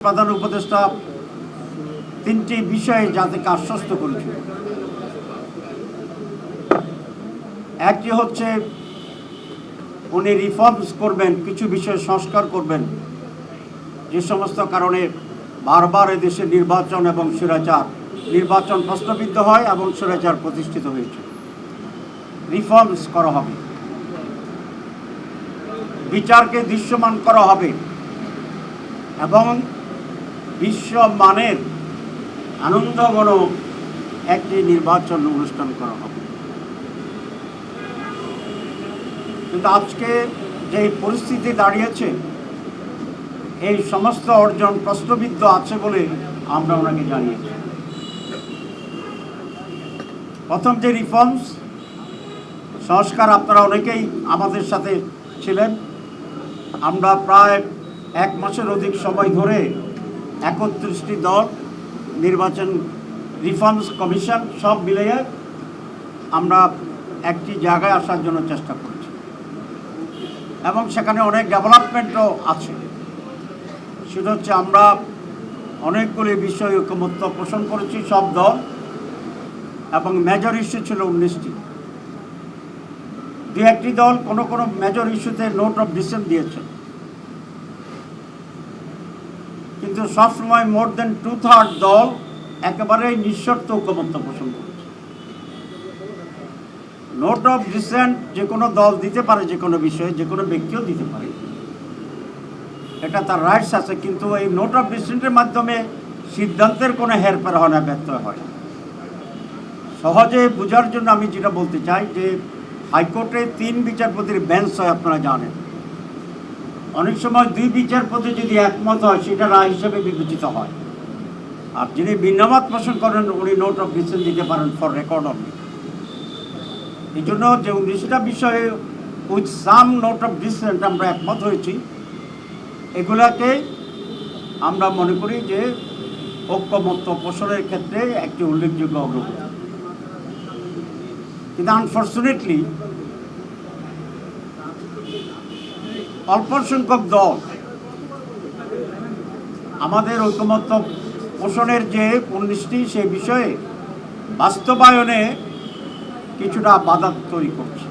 প্রধান উপদেষ্টা তিনটি বিষয়ে জাতিকে আশ্বস্ত করেছিল। একটি হচ্ছে, উনি রিফর্মস করবেন, কিছু বিষয়ে সংস্কার করবেন। যে সমস্ত কারণে বারবার এদেশে নির্বাচন এবং স্বৈরাচার নির্বাচন প্রশ্নবিদ্ধ হয় এবং স্বৈরাচার প্রতিষ্ঠিত হয়েছে। রিফর্মস করা হবে। বিচারকে দৃশ্যমান করা হবে। এবং বিশ্বমানের আনন্দঘন একটি নির্বাচন অনুষ্ঠান করা হবে। কিন্তু আজকে যে পরিস্থিতি দাঁড়িয়েছে, এই সমস্ত অর্জন প্রশ্নবিদ্ধ আছে বলে আমরা ওনাকে জানিয়েছি। প্রথম যে রিফর্মস, সংস্কার আপনারা অনেকেই আমাদের সাথে ছিলেন। আমরা প্রায় এক মাসের অধিক সময় ধরে একত্রিশটি দল, নির্বাচন রিফর্মস কমিশন, সব মিলিয়ে আমরা একটি জায়গায় আসার জন্য চেষ্টা করছি। এবং সেখানে অনেক ডেভেলপমেন্টও আছে। সেটা হচ্ছে আমরা অনেকগুলি বিষয় ঐক্যমত্য পোষণ করেছি, সব দল, এবং মেজর ইস্যু ছিল উনিশটি। দু একটি দল কোনো কোনো মেজর ইস্যুতে নোট অফ ডিসেন্ট দিয়েছে। কিন্তু সবসময় মোর দেন টু থার্ড দল একেবারে নিঃশর্ত ঐক্যমত্য পোষণ করেছে। নোট অফ ডিসেন্ট যে কোনো দল দিতে পারে যে কোনো বিষয়ে, যে কোনো ব্যক্তিও দিতে পারে। এটা তার রাইটস আছে, কিন্তু এই নোট অফ ডিসেন্টের মাধ্যমে সিদ্ধান্তের কোনো হেরফের হয় না, ব্যর্থ হয় না। সহজে বোঝার জন্য আমি যেটা বলতে চাই যে হাইকোর্টে তিন বিচারপতির বেঞ্চ হয়, আপনারা জানেন। অনেক সময় দুই বিচারপতি যদি একমত হয়, সেটা রায় হিসেবে বিবেচিত হয়। আর যিনি ভিন্নমত পোষণ করেন, উনি নোট অফ ডিসেন্ট দিতে পারেন ফর রেকর্ড অনলি এই জন্য যে উনিশটা বিষয়ে with some note of dissent আমরা একমত হয়েছি, এগুলাকে আমরা মনে করি যে ঐক্যমত্য পোষণের ক্ষেত্রে একটি উল্লেখযোগ্য অগ্রগতি। কিন্তু আনফর্চুনেটলি অল্প সংখ্যক দল। আমাদের ঐকমত্য পোষণের যে উনিশটি সে বিষয়ে বাস্তবায়নে কিছুটা বাধা তৈরি করছে।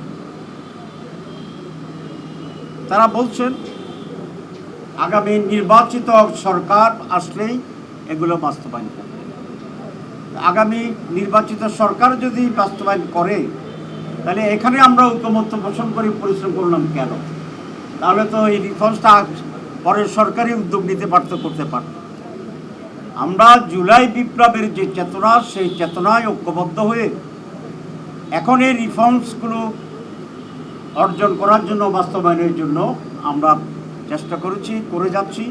তারা বলছেন, আগামী নির্বাচিত সরকার আসলেই এগুলো বাস্তবায়ন করবে। আগামী নির্বাচিত সরকার যদি বাস্তবায়ন করে, তাহলে এখানে আমরা ঐকমত্য পোষণ করে পরিশ্রম করলাম কেন? তাহলে তো এই রিফর্মসটা পরে সরকারি উদ্যোগ নিতে পারত করতে পারত। আমরা জুলাই বিপ্লবের যে চেতনা, সেই চেতনায় ঐক্যবদ্ধ হয়ে এখন এই রিফর্মসগুলো অর্জন করার জন্য, বাস্তবায়নের জন্য আমরা চেষ্টা করেছি, করে যাচ্ছি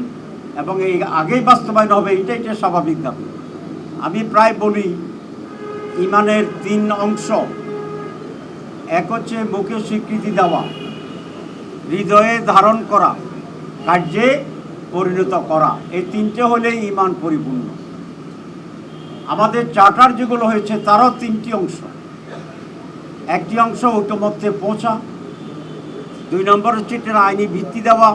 এবং এই আগেই বাস্তবায়ন হবে এটাই এটা স্বাভাবিক দাবি। আমি প্রায় বলি, ইমানের তিন অংশ, এক হচ্ছে মুখে স্বীকৃতি দেওয়া হৃদয়ে ধারণ করা, কার্যে পরিণত করা, এই তিনটে হলে ইমান পরিপূর্ণ। আমাদের চার্টার যেগুলো হয়েছে, তারও তিনটি অংশ। একটি অংশ ঐক্যমত্যে পৌঁছা, দুই নম্বর হচ্ছে এটার আইনি ভিত্তি দেওয়া,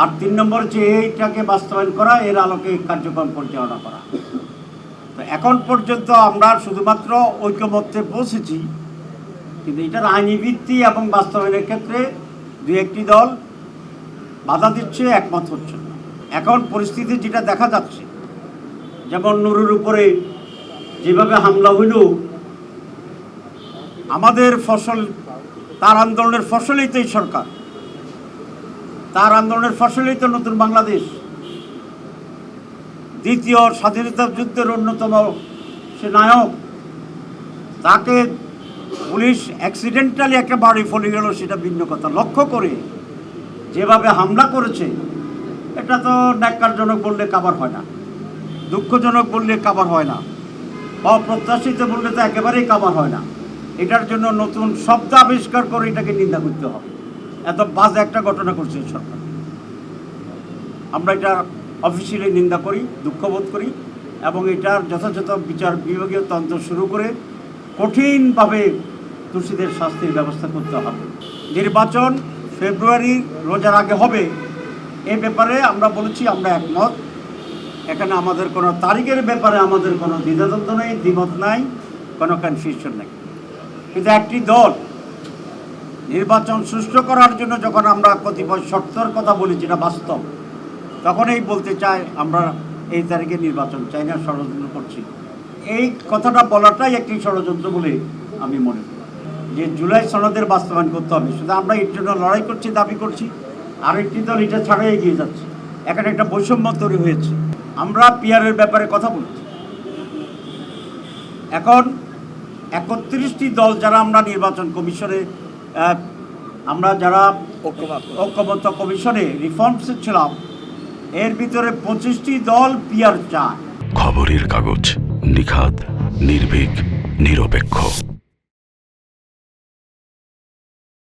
আর তিন নম্বর হচ্ছে এইটাকে বাস্তবায়ন করা, এর আলোকে কার্যক্রম পরিচালনা করা। তো এখন পর্যন্ত আমরা শুধুমাত্র ঐক্যমত্যে পৌঁছেছি, কিন্তু এটার আইনি ভিত্তি এবং বাস্তবায়নের ক্ষেত্রে দু একটি দল বাধা দিচ্ছে, একমত হচ্ছে না। এখন পরিস্থিতি যেটা দেখা যাচ্ছে, যেমন নুরুর উপরে যেভাবে হামলা হইল, আমাদের ফসল, তার আন্দোলনের ফসলেই তো এই সরকার। তার আন্দোলনের ফসলেই তো নতুন বাংলাদেশ। দ্বিতীয় স্বাধীনতা যুদ্ধের অন্যতম সে নায়ক, তাকে পুলিশ অ্যাক্সিডেন্টালি একটা বাড়ি ফলে গেল, সেটা ভিন্ন কথা। লক্ষ্য করে যেভাবে হামলা করেছে, এটা তো ন্যাক্কারজনক বললে কাবার হয় না। দুঃখজনক বললে কাবার হয় না। অপ্রত্যাশিত বললে তো একেবারেই কাবার হয় না। এটার জন্য নতুন শব্দ আবিষ্কার করে এটাকে নিন্দা করতে হবে। এত বাজে একটা ঘটনা করছে সরকার। আমরা এটা অফিসিয়ালি নিন্দা করি, দুঃখবোধ করি এবং এটার যথাযথ বিচার বিভাগীয় তন্ত্র শুরু করে কঠিনভাবে দোষীদের শাস্তির ব্যবস্থা করতে হবে। নির্বাচন ফেব্রুয়ারি রোজার আগে হবে। এ ব্যাপারে আমরা বলেছি, আমরা একমত। এখানে আমাদের কোনো তারিখের ব্যাপারে আমাদের কোনো দ্বিধাদ্বন্দ্ব নেই, দ্বিমত নাই, কোনো কনফিউশন নেই। কিন্তু একটি দল নির্বাচন সুষ্ঠু করার জন্য যখন আমরা কতিপয় শর্তর কথা বলি, যেটা বাস্তব তখন এই বলতে চাই, আমরা এই তারিখে নির্বাচন চাই না, ষড়যন্ত্র করছি। এই কথাটা বলাটাই একটি ষড়যন্ত্র বলে আমি মনে করি। যে জুলাই সনদের বাস্তবায়ন করতে হবে। শুধু আমরা এর জন্য লড়াই করছি দাবি করছি আরেকটি দল এটা ছাড়াই এগিয়ে যাচ্ছে। এখানে একটা বৈষম্য তৈরি হয়েছে। আমরা পিয়ারের ব্যাপারে কথা বলছি। এখন একত্রিশটি দল যারা আমরা নির্বাচন কমিশনে আমরা যারা ঐক্যমত্য কমিশনে রিফর্মসে ছিলাম এর ভিতরে পঁচিশটি দল পিয়ার চায়। খবরের কাগজ নিখাদ নির্ভীক নিরপেক্ষ।